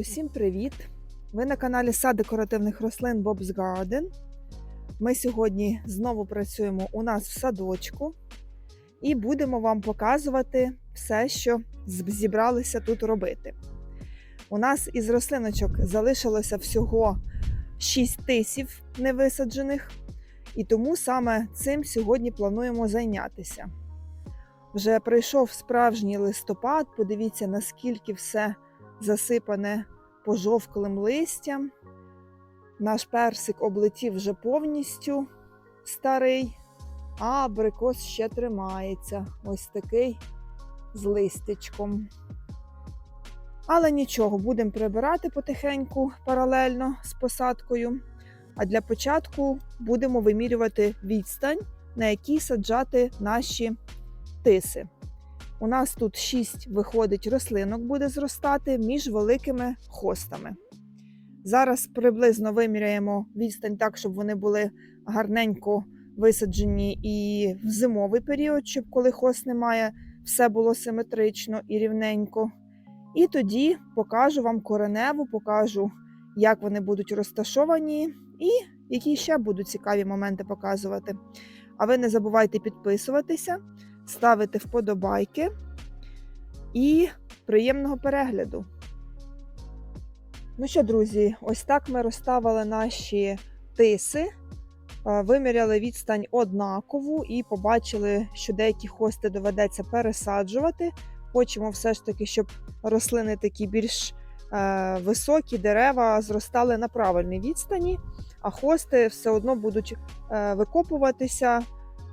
Усім привіт! Ви на каналі Сад декоративних рослин Bob's Garden. Ми сьогодні знову працюємо у нас в садочку і будемо вам показувати все, що зібралися тут робити. У нас із рослиночок залишилося всього 6 тисів невисаджених, і тому саме цим сьогодні плануємо зайнятися. Вже прийшов справжній листопад. Подивіться, наскільки все засипане пожовклим листям. Наш персик облетів вже повністю старий, а абрикос ще тримається. Ось такий з листячком. Але нічого, будемо прибирати потихеньку паралельно з посадкою. А для початку будемо вимірювати відстань, на якій саджати наші тиси. У нас тут 6 виходить рослинок буде зростати між великими хостами. Зараз приблизно виміряємо відстань так, щоб вони були гарненько висаджені і в зимовий період, щоб коли хост немає, все було симетрично і рівненько. І тоді покажу вам кореневу, покажу, як вони будуть розташовані, і які ще будуть цікаві моменти показувати. А ви не забувайте підписуватися ставити вподобайки і приємного перегляду. Ну що, друзі, ось так ми розставили наші тиси, е, виміряли відстань однакову і побачили, що деякі хости доведеться пересаджувати. Хочемо все ж таки, щоб рослини такі більш е, високі, дерева зростали на правильній відстані, а хости все одно будуть е, викопуватися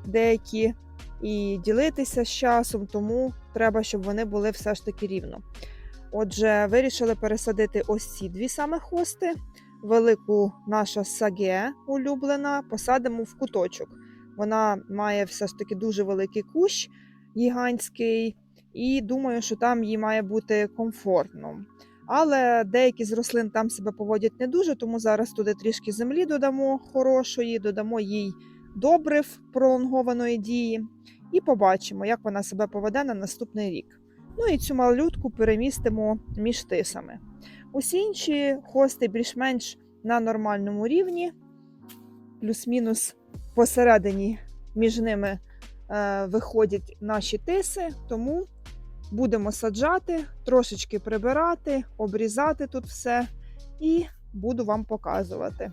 деякі і ділитися з часом, тому треба, щоб вони були все ж таки рівно. Отже, вирішили пересадити ось ці дві саме хости. Велику наша саге улюблена, посадимо в куточок. Вона має все ж таки дуже великий кущ гігантський, і думаю, що там їй має бути комфортно. Але деякі з рослин там себе поводять не дуже, тому зараз туди трішки землі додамо хорошої, додамо їй добрив пролонгованої дії, і побачимо, як вона себе поведе на наступний рік. Ну і цю малютку перемістимо між тисами. Усі інші хости більш-менш на нормальному рівні, плюс-мінус посередині між ними е, виходять наші тиси, тому будемо саджати, трошечки прибирати, обрізати тут все і буду вам показувати.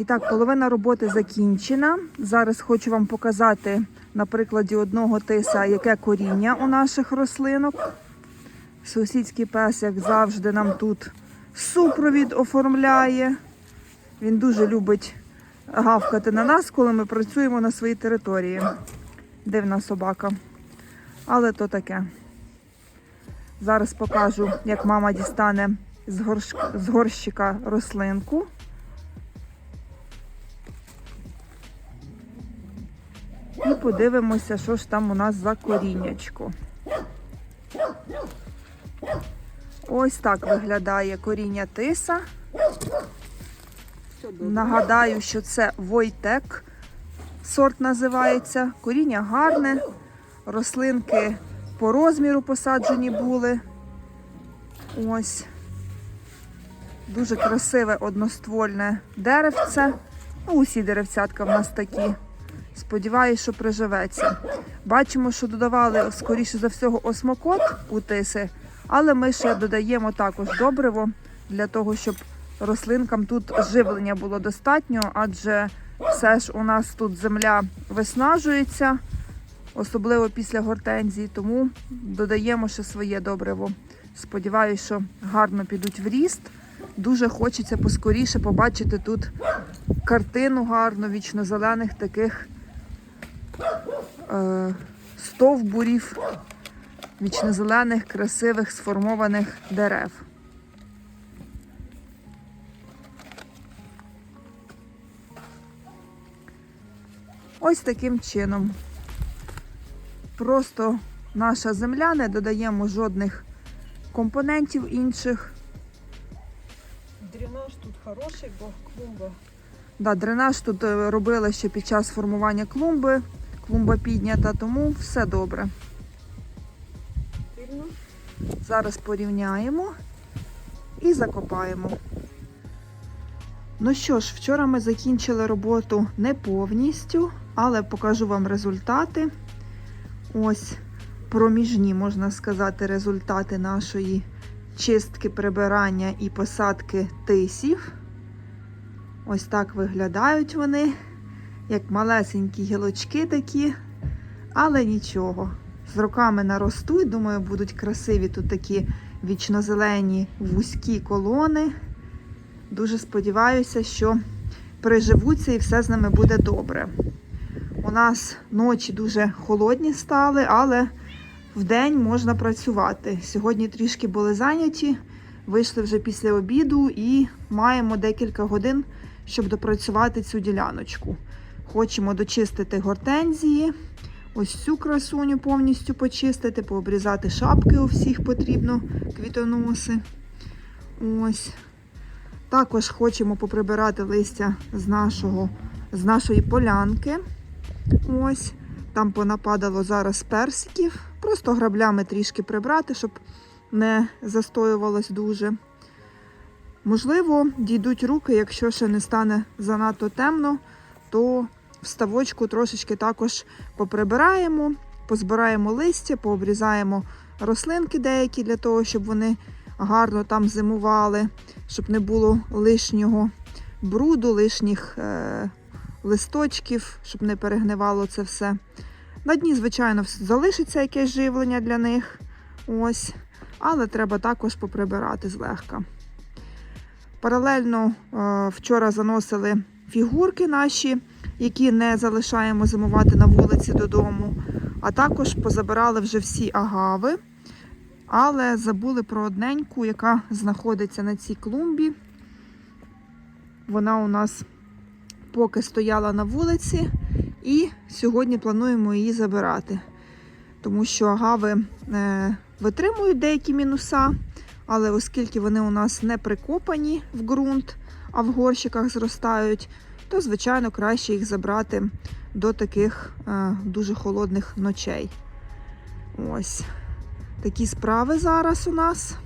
І так, половина роботи закінчена. Зараз хочу вам показати на прикладі одного тиса, яке коріння у наших рослинок. Сусідський пес, як завжди, нам тут супровід оформляє. Він дуже любить гавкати на нас, коли ми працюємо на своїй території. Дивна собака. Але то таке. Зараз покажу, як мама дістане з, горщика рослинку. Подивимося, що ж там у нас за коріннячко. Ось так виглядає коріння тиса. Нагадаю, що це Войтек сорт називається. Коріння гарне, рослинки по розміру посаджені були. Ось. Дуже красиве одноствольне деревце. Ну, усі деревцятка в нас такі. Сподіваюсь, що приживеться. Бачимо, що додавали, скоріше за всього, осмокот у тиси, але ми ще додаємо також добриво для того, щоб рослинкам тут живлення було достатньо, адже все ж у нас тут земля виснажується, особливо після гортензії, тому додаємо ще своє добриво. Сподіваюсь, що гарно підуть в ріст. Дуже хочеться поскоріше побачити тут картину гарну вічно-зелених таких е, стовбурів, вічно-зелених, красивих, сформованих дерев. Ось таким чином. Просто наша земля, не додаємо жодних компонентів інших. Дренаж тут хороший, бо клумба. Да, дренаж тут е, робили ще під час формування клумби. Клумба піднята, тому все добре. Зараз порівняємо і закопаємо. Ну що ж, вчора ми закінчили роботу не повністю, але покажу вам результати. Ось проміжні, можна сказати, результати нашої чистки, прибирання і посадки тисів. Ось так виглядають вони, як малесенькі гілочки такі, але нічого. З роками наростуть, думаю, будуть красиві тут такі вічнозелені вузькі колони. Дуже сподіваюся, що приживуться і все з ними буде добре. У нас ночі дуже холодні стали, але вдень можна працювати. Сьогодні трішки були зайняті, вийшли вже після обіду і маємо декілька годин, щоб допрацювати цю діляночку. Хочемо дочистити гортензії, ось цю красуню повністю почистити, пообрізати шапки у всіх потрібно, квітоноси. Ось. Також хочемо поприбирати листя з, нашого, з нашої полянки. Ось. Там понападало зараз персиків. Просто граблями трішки прибрати, щоб не застоювалось дуже. Можливо, дійдуть руки, якщо ще не стане занадто темно, то в ставочку трошечки також поприбираємо, позбираємо листя, пообрізаємо рослинки деякі для того, щоб вони гарно там зимували, щоб не було лишнього бруду, лишніх е, листочків, щоб не перегнивало це все. На дні, звичайно, залишиться якесь живлення для них. Ось. Але треба також поприбирати злегка. Паралельно е, вчора заносили фігурки наші, які не залишаємо зимувати на вулиці додому. А також позабирали вже всі агави, але забули про одненьку, яка знаходиться на цій клумбі. Вона у нас поки стояла на вулиці, і сьогодні плануємо її забирати. Тому що агави е, витримують деякі мінуса, але оскільки вони у нас не прикопані в ґрунт, а в горщиках зростають, то, звичайно, краще їх забрати до таких е, дуже холодних ночей. Ось такі справи зараз у нас.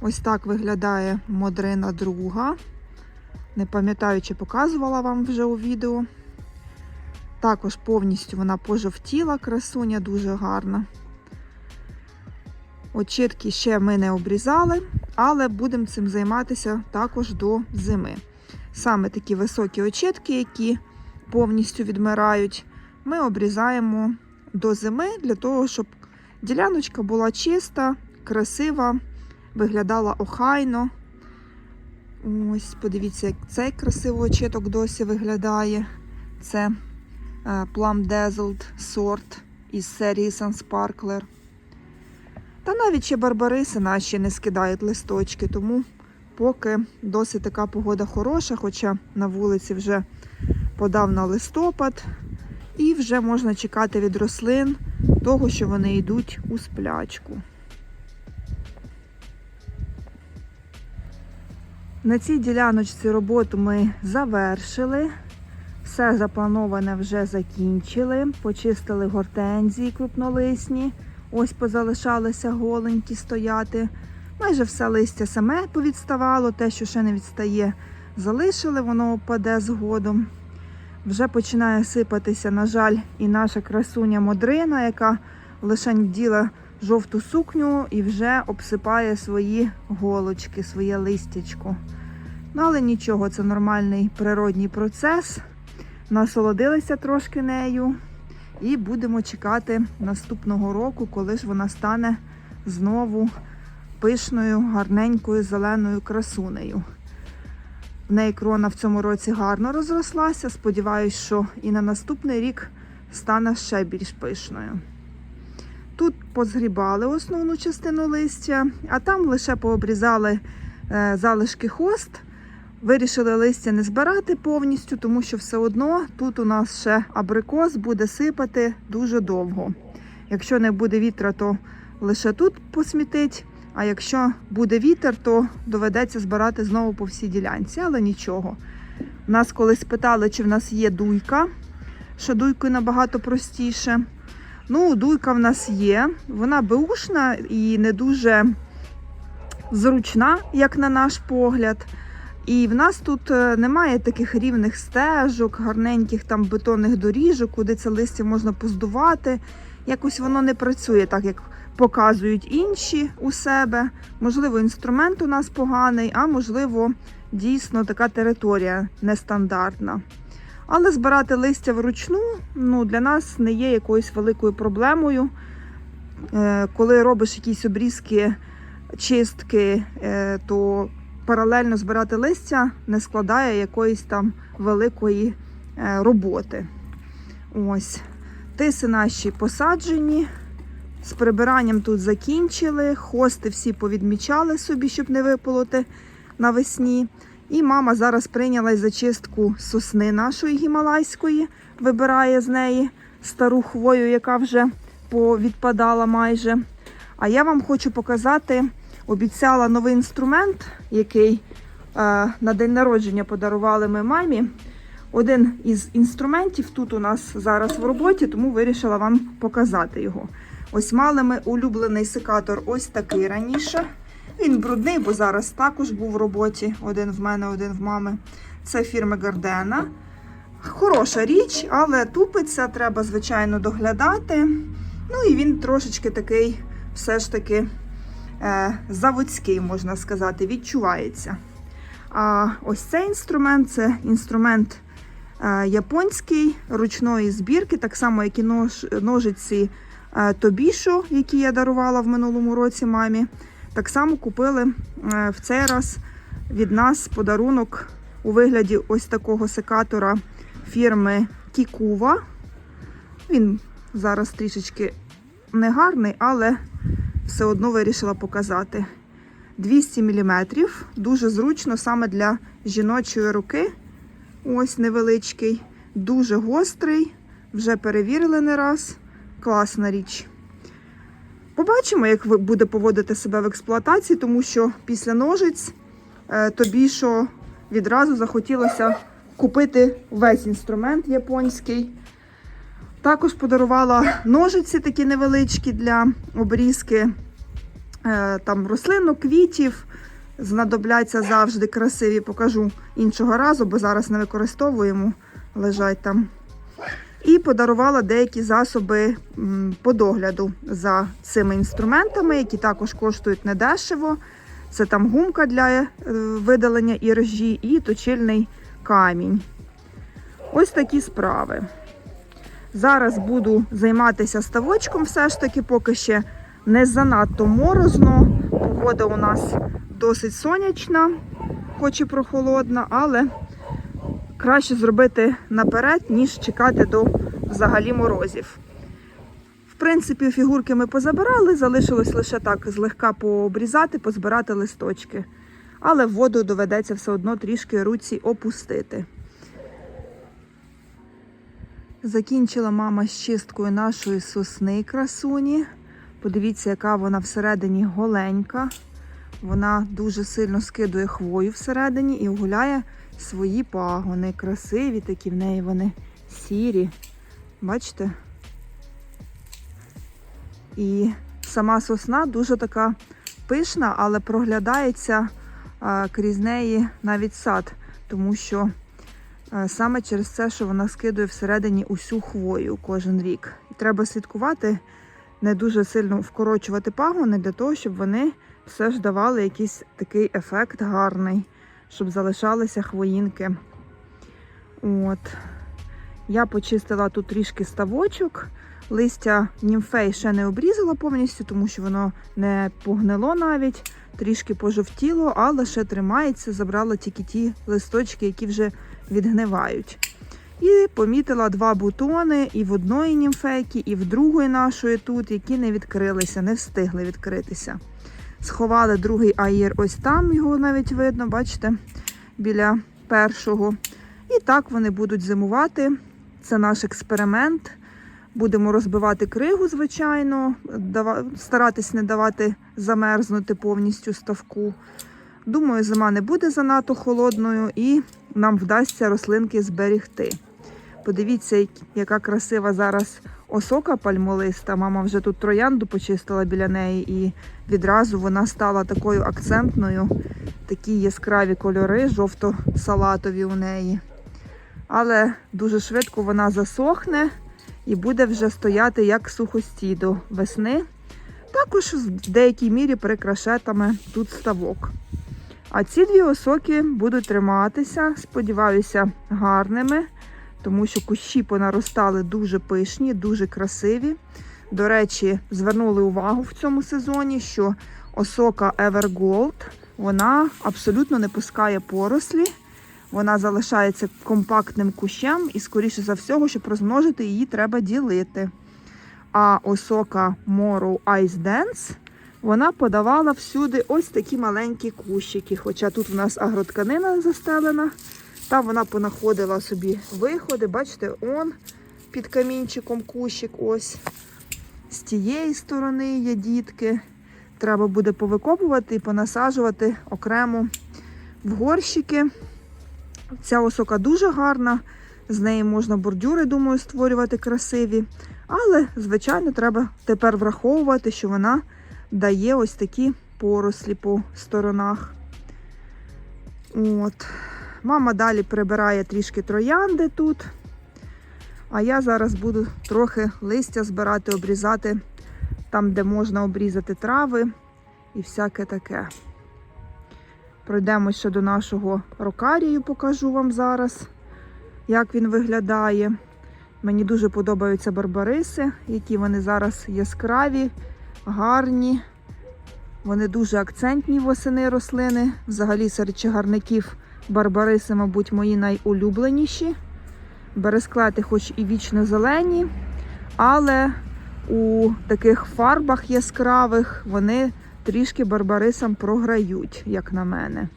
Ось так виглядає модрина друга. Не пам'ятаю, чи показувала вам вже у відео. Також повністю вона пожовтіла, красуня дуже гарна. Очітки ще ми не обрізали, але будемо цим займатися також до зими. Саме такі високі очітки, які повністю відмирають, ми обрізаємо до зими для того, щоб діляночка була чиста, красива, виглядала охайно. Ось, подивіться, як цей красивий очіток досі виглядає. Це е, Plum Dazzled сорт із серії Sun Sparkler. Та навіть ще барбариси наші не скидають листочки, тому поки досить така погода хороша, хоча на вулиці вже подав на листопад І вже можна чекати від рослин того, що вони йдуть у сплячку. На цій діляночці роботу ми завершили. Все заплановане вже закінчили. Почистили гортензії крупнолисні. Ось позалишалися голенькі стояти. Майже все листя саме повідставало, те, що ще не відстає, залишили, воно опаде згодом. Вже починає сипатися, на жаль, і наша красуня Модрина, яка лише вділа жовту сукню і вже обсипає свої голочки, своє листячко. Ну, але нічого, це нормальний природній процес. Насолодилися трошки нею. І будемо чекати наступного року, коли ж вона стане знову пишною, гарненькою зеленою красунею. В неї крона в цьому році гарно розрослася. Сподіваюсь, що і на наступний рік стане ще більш пишною. Тут позгрібали основну частину листя, а там лише пообрізали е, залишки хост. Вирішили листя не збирати повністю, тому що все одно тут у нас ще абрикос буде сипати дуже довго. Якщо не буде вітра, то лише тут посмітить. А якщо буде вітер, то доведеться збирати знову по всій ділянці, але нічого. Нас колись питали, чи в нас є дуйка, що дуйкою набагато простіше. Ну, дуйка в нас є, вона беушна і не дуже зручна, як на наш погляд. І в нас тут е, немає таких рівних стежок, гарненьких там бетонних доріжок, куди це листя можна поздувати. Якось воно не працює так, як показують інші у себе. Можливо, інструмент у нас поганий, а можливо, дійсно така територія нестандартна. Але збирати листя вручну ну, для нас не є якоюсь великою проблемою. Е, Коли робиш якісь обрізки, чистки, е, то паралельно збирати листя не складає якоїсь там великої е, роботи. Ось. Тиси наші посаджені. З прибиранням тут закінчили. Хости всі повідмічали собі, щоб не виполоти навесні. І мама зараз прийняла зачистку сосни нашої гімалайської, вибирає з неї стару хвою, яка вже повідпадала майже. А я вам хочу показати, обіцяла новий інструмент, який е, на день народження подарували ми мамі. Один із інструментів тут у нас зараз в роботі, тому вирішила вам показати його. Ось мали ми улюблений секатор ось такий раніше. Він брудний, бо зараз також був в роботі. Один в мене, один в мами. Це фірми Гардена. Хороша річ, але тупиться, треба, звичайно, доглядати. Ну і він трошечки такий, все ж таки, е, заводський, можна сказати, відчувається. А ось цей інструмент це інструмент е, японський ручної збірки, так само, як і нож, ножиці Тобішо, які я дарувала в минулому році мамі. Так само купили е, в цей раз від нас подарунок у вигляді ось такого секатора фірми Кікува. Він зараз трішечки негарний, але все одно вирішила показати. 200 мм, дуже зручно саме для жіночої руки. Ось невеличкий, дуже гострий, вже перевірили не раз. Класна річ. Побачимо, як буде поводити себе в експлуатації, тому що після ножиць е, тобі що відразу захотілося купити весь інструмент японський. Також подарувала ножиці такі невеличкі для обрізки е, там рослинок, квітів. Знадобляться завжди красиві, покажу іншого разу, бо зараз не використовуємо, лежать там. І подарувала деякі засоби по догляду за цими інструментами, які також коштують недешево. Це там гумка для е, видалення іржі і точильний камінь. Ось такі справи. Зараз буду займатися ставочком, все ж таки, поки ще не занадто морозно. Погода у нас досить сонячна, хоч і прохолодна, але краще зробити наперед, ніж чекати до взагалі морозів. В принципі, фігурки ми позабирали, залишилось лише так злегка пообрізати, позбирати листочки. Але воду доведеться все одно трішки руці опустити. Закінчила мама з чисткою нашої сосни красуні. Подивіться, яка вона всередині голенька. Вона дуже сильно скидує хвою всередині і гуляє свої пагони. Красиві такі в неї вони сірі. Бачите? І сама сосна дуже така пишна, але проглядається а, крізь неї навіть сад, тому що а, саме через це, що вона скидує всередині усю хвою кожен рік. І треба слідкувати, не дуже сильно вкорочувати пагони для того, щоб вони все ж давали якийсь такий ефект гарний, щоб залишалися хвоїнки. От. Я почистила тут трішки ставочок. Листя німфей ще не обрізала повністю, тому що воно не погнило навіть, трішки пожовтіло, але ще тримається. Забрала тільки ті листочки, які вже відгнивають. І помітила два бутони і в одної німфейки, і в другої нашої тут, які не відкрилися, не встигли відкритися. Сховали другий аєр ось там, його навіть видно, бачите, біля першого. І так вони будуть зимувати. Це наш експеримент. Будемо розбивати кригу, звичайно, старатись не давати замерзнути повністю ставку. Думаю, зима не буде занадто холодною і нам вдасться рослинки зберігти. Подивіться, яка красива зараз осока пальмолиста. Мама вже тут троянду почистила біля неї, і відразу вона стала такою акцентною. Такі яскраві кольори, жовто-салатові у неї. Але дуже швидко вона засохне і буде вже стояти як сухостій до весни. Також в деякій мірі прикрашетиме тут ставок. А ці дві осоки будуть триматися, сподіваюся, гарними, тому що кущі понаростали дуже пишні, дуже красиві. До речі, звернули увагу в цьому сезоні, що осока Evergold вона абсолютно не пускає порослі. Вона залишається компактним кущем, і, скоріше за всього, щоб розмножити її, треба ділити. А осока Morrow Ice Dance вона подавала всюди ось такі маленькі кущики. Хоча тут у нас агротканина застелена, там вона понаходила собі виходи. Бачите, он під камінчиком кущик ось. З тієї сторони є дітки. Треба буде повикопувати і понасаджувати окремо в горщики. Ця осока дуже гарна, з неї можна бордюри, думаю, створювати красиві. Але, звичайно, треба тепер враховувати, що вона дає ось такі порослі по сторонах. От. Мама далі прибирає трішки троянди тут. А я зараз буду трохи листя збирати, обрізати там, де можна обрізати трави і всяке таке. Пройдемо ще до нашого рокарію, покажу вам зараз, як він виглядає. Мені дуже подобаються барбариси, які вони зараз яскраві, гарні. Вони дуже акцентні восени рослини. Взагалі серед чагарників барбариси, мабуть, мої найулюбленіші. Бересклети, хоч і вічно зелені, але у таких фарбах яскравих вони трішки барбарисам програють, як на мене.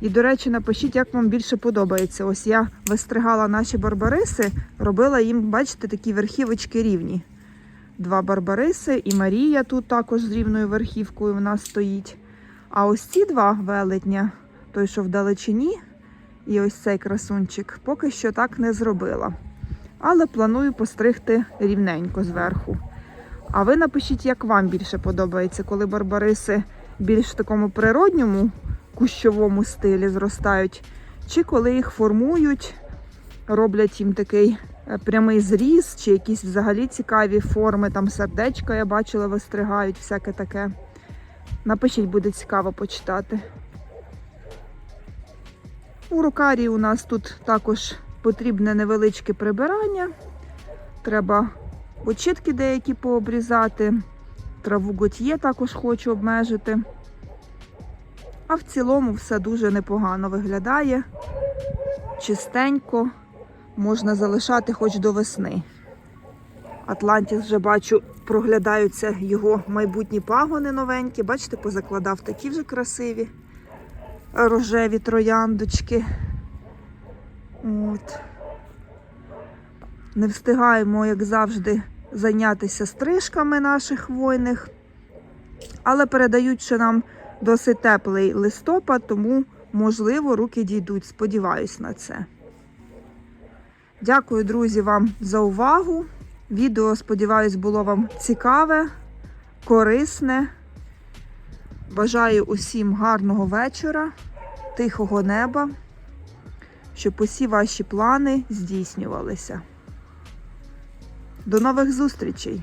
І, до речі, напишіть, як вам більше подобається. Ось я вистригала наші барбариси, робила їм, бачите, такі верхівочки рівні. Два барбариси, і Марія тут також з рівною верхівкою в нас стоїть. А ось ці два велетня, той, що в далечині, і ось цей красунчик, поки що так не зробила. Але планую постригти рівненько зверху. А ви напишіть, як вам більше подобається, коли барбариси більш в такому природньому кущовому стилі зростають, чи коли їх формують, роблять їм такий е, прямий зріз, чи якісь взагалі цікаві форми, там сердечка я бачила, вистригають, всяке таке. Напишіть, буде цікаво почитати. У рукарі у нас тут також потрібне невеличке прибирання. Треба Очітки деякі пообрізати, траву готьє також хочу обмежити. А в цілому все дуже непогано виглядає. Чистенько, можна залишати хоч до весни. Атлантіс вже бачу, проглядаються його майбутні пагони новенькі. Бачите, позакладав такі вже красиві рожеві трояндочки. От. Не встигаємо, як завжди, зайнятися стрижками наших хвойних. Але передають, що нам досить теплий листопад, тому, можливо, руки дійдуть. Сподіваюсь на це. Дякую, друзі, вам за увагу. Відео, сподіваюсь, було вам цікаве, корисне. Бажаю усім гарного вечора, тихого неба, щоб усі ваші плани здійснювалися. До нових зустрічей!